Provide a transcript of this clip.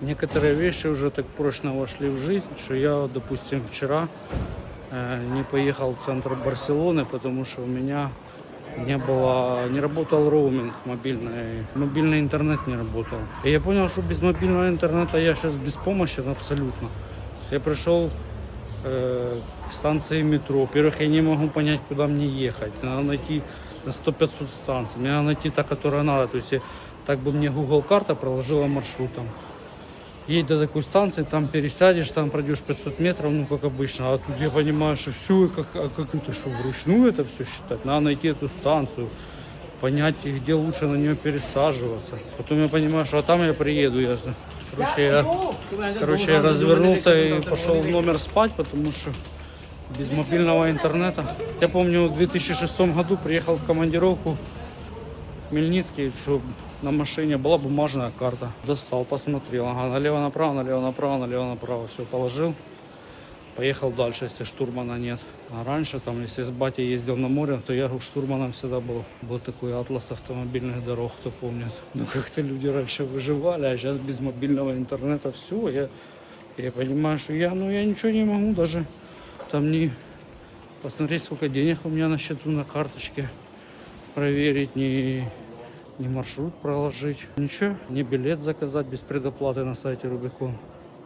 Некоторые вещи уже так прочно вошли в жизнь, что я, допустим, вчера э, не поехал в центр Барселоны, потому что у меня не было, не работал роуминг мобильный, мобильный интернет не работал. И я понял, что без мобильного интернета я сейчас беспомощен абсолютно. Я пришел э, к станции метро. Во-первых, я не могу понять, куда мне ехать. Надо найти на 100-500 станций. Мне надо найти та, которая надо. То есть, я- так бы мне Google карта проложила маршрутом. Едь до такой станции, там пересядешь, там пройдешь 500 метров, ну как обычно. А тут я понимаю, что все, как, а как это что, вручную это все считать? Надо найти эту станцию, понять, где лучше на нее пересаживаться. Потом я понимаю, что а там я приеду. Я, короче, я, короче, я развернулся и пошел в номер спать, потому что без мобильного интернета. Я помню, в 2006 году приехал в командировку в Хмельницкий, что на машине была бумажная карта. Достал, посмотрел, ага, налево-направо, налево-направо, налево-направо, все положил. Поехал дальше, если штурмана нет. А раньше, там, если с батей ездил на море, то я штурманом всегда был. Был такой атлас автомобильных дорог, кто помнит. Ну, как-то люди раньше выживали, а сейчас без мобильного интернета все. Я, я понимаю, что я, ну, я ничего не могу даже там не посмотреть, сколько денег у меня на счету на карточке, проверить, ни, не маршрут проложить, ничего, не билет заказать без предоплаты на сайте Рубикон.